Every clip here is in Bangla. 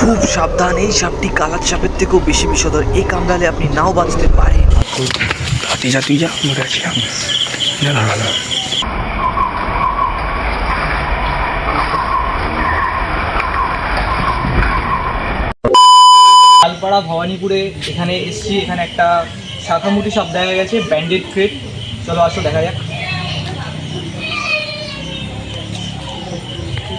খুব সাবধান এই সাপটি কালার সাপের থেকেও বেশি বিষধর। এই কামড়ালে আপনি নাও বাঁচতে পারেন। তুই যা যা তালপাড়া ভবানীপুরে এখানে এসছি। এখানে একটা শাখামুটি সব দেখা গেছে ব্যান্ডেড ক্রেট চলো আসো দেখা যাক।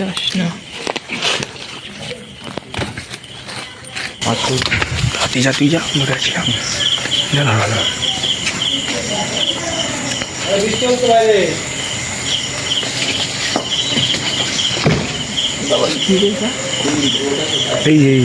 তোর সাথে তুই যা তুই যা মরে আছি আমি না না না এই এই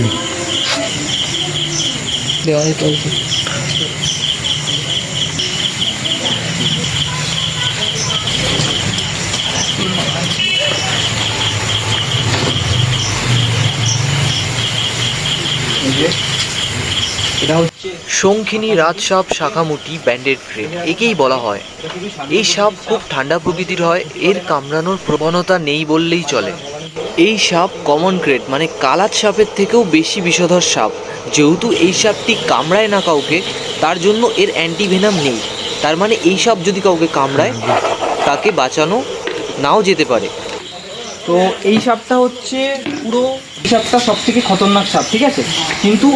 এটা হচ্ছে শঙ্খিনী রাজসাপ শাখামুটি ব্যান্ডেড ক্রেট একেই বলা হয়। এই সাপ খুব ঠান্ডা প্রকৃতির হয়। এর কামড়ানোর প্রবণতা নেই বললেই চলে। এই সাপ কমন ক্রেট মানে কালাত সাপের থেকেও বেশি বিষধর সাপ। যেহেতু এই সাপটি কামড়ায় না কাউকে তার জন্য এর অ্যান্টিভেনাম নেই। তার মানে এই সাপ যদি কাউকে কামড়ায় তাকে বাঁচানো নাও যেতে পারে। তো এই সাপটা হচ্ছে পুরো সাপটা সব থেকে খতরনাক সাপ ঠিক আছে? কিন্তু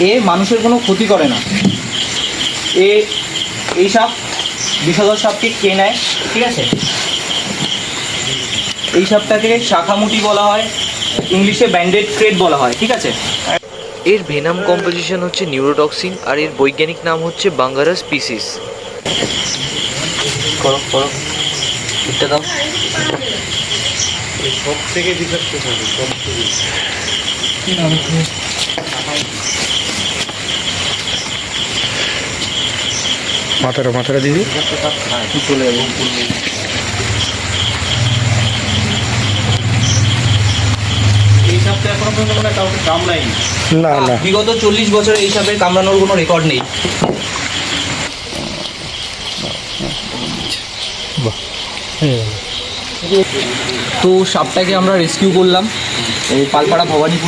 এ মানুষের কোনো ক্ষতি করে না। এ এই সাপ বিষধর সাপকে কে নেয় ঠিক আছে? এই সাপটাকে শাখামুটি বলা হয় ইংলিশে ব্যান্ডেড ক্রেট বলা হয় ঠিক আছে? এর ভেনাম কম্পোজিশন হচ্ছে নিউরোটক্সিন আর এর বৈজ্ঞানিক নাম হচ্ছে বাঙ্গারাস স্পিসিস। করো করো। দাও। মাথাটা মাথাটা দিদি চলে যাব এই সাপটা এখনও পর্যন্ত মানে কাউকে কামড়ায়নি। না না। বিগত চল্লিশ বছরে এই সাপের কামড়ানোর কোনো রেকর্ড নেই। তো সাপটাকে আমরা রেস্কিউ করলাম। পালপাড়া ভবানীপুর